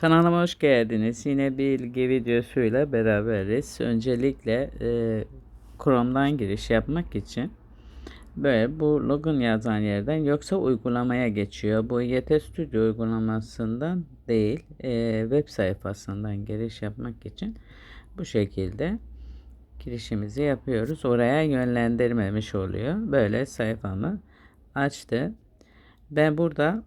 Kanalıma hoş geldiniz. Yine bir ilgi videosuyla beraberiz. Öncelikle e, Chrome'dan giriş yapmak için böyle bu login yazan yerden yoksa uygulamaya geçiyor. Bu YT Studio uygulamasından değil e, web sayfasından giriş yapmak için bu şekilde girişimizi yapıyoruz. Oraya yönlendirmemiş oluyor. Böyle sayfamı açtı. Ben burada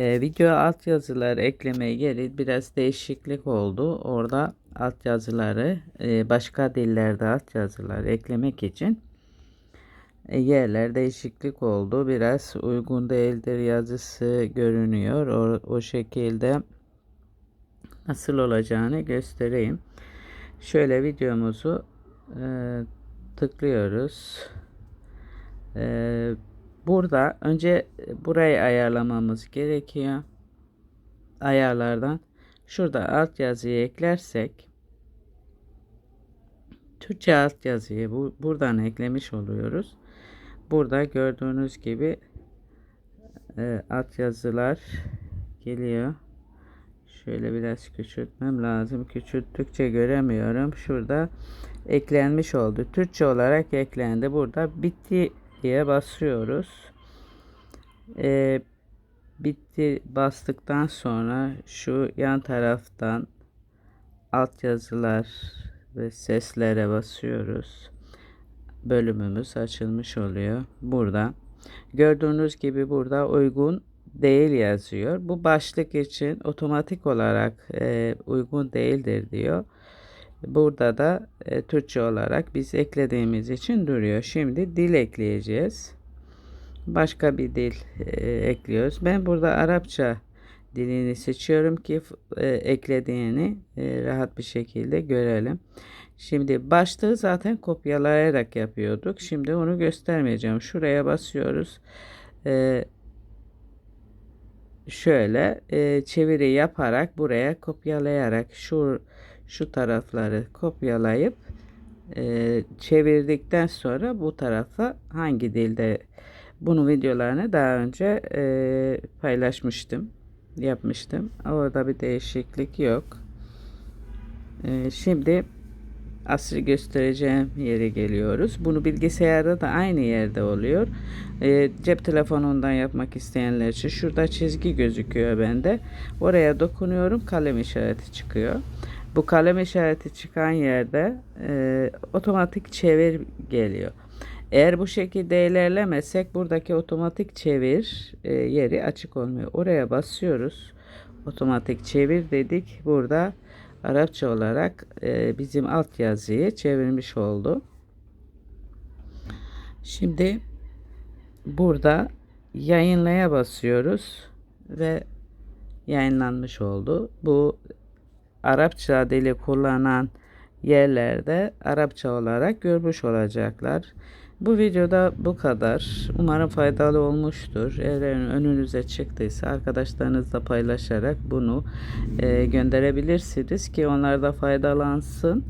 e, video altyazılar eklemeye geri biraz değişiklik oldu. Orada altyazıları e, başka dillerde altyazılar eklemek için e, yerler değişiklik oldu. Biraz uygun değildir yazısı görünüyor. O, o şekilde nasıl olacağını göstereyim. Şöyle videomuzu e, tıklıyoruz. E, Burada önce burayı ayarlamamız gerekiyor. Ayarlardan şurada altyazıyı eklersek Türkçe altyazıyı bu, buradan eklemiş oluyoruz. Burada gördüğünüz gibi e, altyazılar geliyor. Şöyle biraz küçültmem lazım. Küçülttükçe göremiyorum. Şurada eklenmiş oldu. Türkçe olarak eklendi. Burada bitti diye basıyoruz. Ee, bitti bastıktan sonra şu yan taraftan altyazılar ve seslere basıyoruz. Bölümümüz açılmış oluyor. Burada gördüğünüz gibi burada uygun değil yazıyor. Bu başlık için otomatik olarak e, uygun değildir diyor. Burada da e, Türkçe olarak biz eklediğimiz için duruyor. Şimdi dil ekleyeceğiz. Başka bir dil e, ekliyoruz. Ben burada Arapça dilini seçiyorum ki e, eklediğini e, rahat bir şekilde görelim. Şimdi başlığı zaten kopyalayarak yapıyorduk. Şimdi onu göstermeyeceğim. Şuraya basıyoruz. E, şöyle e, çeviri yaparak buraya kopyalayarak şu şu tarafları kopyalayıp e, çevirdikten sonra bu tarafa hangi dilde bunu videolarını daha önce e, paylaşmıştım yapmıştım orada bir değişiklik yok e, şimdi asrı göstereceğim yere geliyoruz. Bunu bilgisayarda da aynı yerde oluyor. E, cep telefonundan yapmak isteyenler için şurada çizgi gözüküyor bende. Oraya dokunuyorum kalem işareti çıkıyor. Bu kalem işareti çıkan yerde e, otomatik çevir geliyor. Eğer bu şekilde ilerlemezsek buradaki otomatik çevir e, yeri açık olmuyor. Oraya basıyoruz. Otomatik çevir dedik. Burada Arapça olarak e, bizim altyazıyı çevirmiş oldu. Şimdi burada yayınlaya basıyoruz ve yayınlanmış oldu. Bu Arapça dili kullanan yerlerde Arapça olarak görmüş olacaklar. Bu videoda bu kadar. Umarım faydalı olmuştur. Eğer önünüze çıktıysa arkadaşlarınızla paylaşarak bunu e, gönderebilirsiniz ki onlar da faydalansın.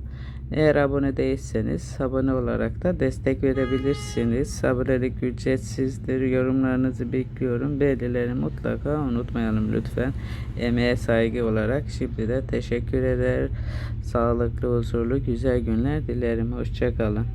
Eğer abone değilseniz abone olarak da destek verebilirsiniz. Abonelik ücretsizdir. Yorumlarınızı bekliyorum. Belirleri mutlaka unutmayalım lütfen. Emeğe saygı olarak şimdi de teşekkür eder. Sağlıklı, huzurlu, güzel günler dilerim. Hoşçakalın.